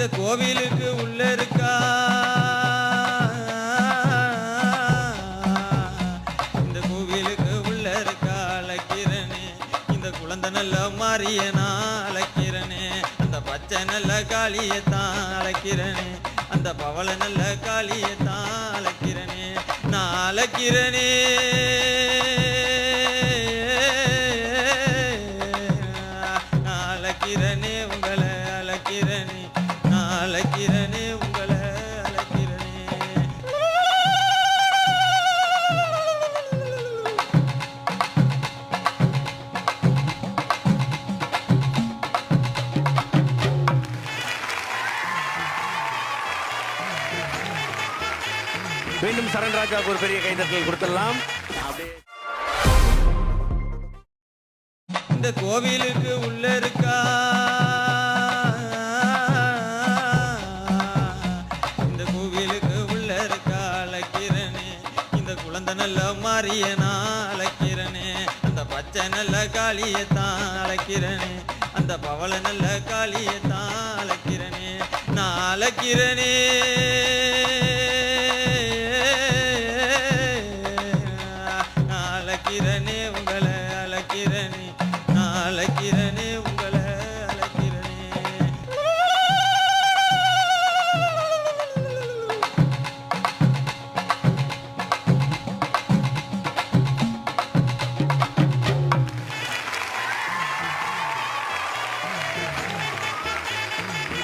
இந்த கோவிலுக்கு உள்ள இருக்கா? இந்த கோவிலுக்கு உள்ள இருக்கா? அழைக்கிறனே. இந்த குழந்தை நல்ல மாறியனா அழைக்கிறனே. அந்த பச்சை நல்ல காளியத்தான் அழைக்கிறனே. அந்த பவள நல்ல காளியத்தான் அழைக்கிறனே. நான் அழைக்கிறனே. மீண்டும் சரண்ராஜாவுக்கு ஒரு பெரிய கைதட்டல் கொடுத்துடலாம். இந்த கோவிலுக்கு உள்ள இருக்கா? இந்த கோவிலுக்கு உள்ள இருக்கா? அழைக்கிறனே. இந்த குழந்தை நல்ல மாறியனா அழைக்கிறனே. அந்த பச்சை நல்ல காளியத்தான் அழைக்கிறனே. அந்த பவள நல்ல காளியத்தான் அழைக்கிறனே. நான் அழைக்கிறனே.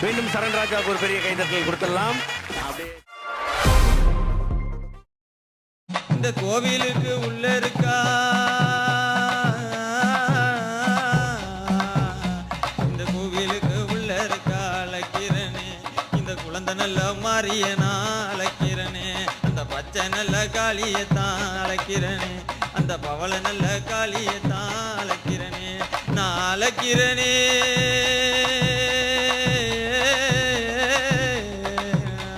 மீண்டும் சரண் ராஜாவுக்கு ஒரு பெரிய கைதட்டல் கொடுத்துடலாம். இந்த கோவிலுக்கு உள்ள இருக்கா? இந்த கோவிலுக்கு உள்ள இருக்கா? அழைக்கிறனே. இந்த குழந்தை நல்ல மாறியனா? அழைக்கிறனே. அந்த பச்சை நல்ல காளியத்தான் அழைக்கிறனே. அந்த பவள நல்ல காளியத்தான் அழைக்கிறனே. நான் அழைக்கிறனே.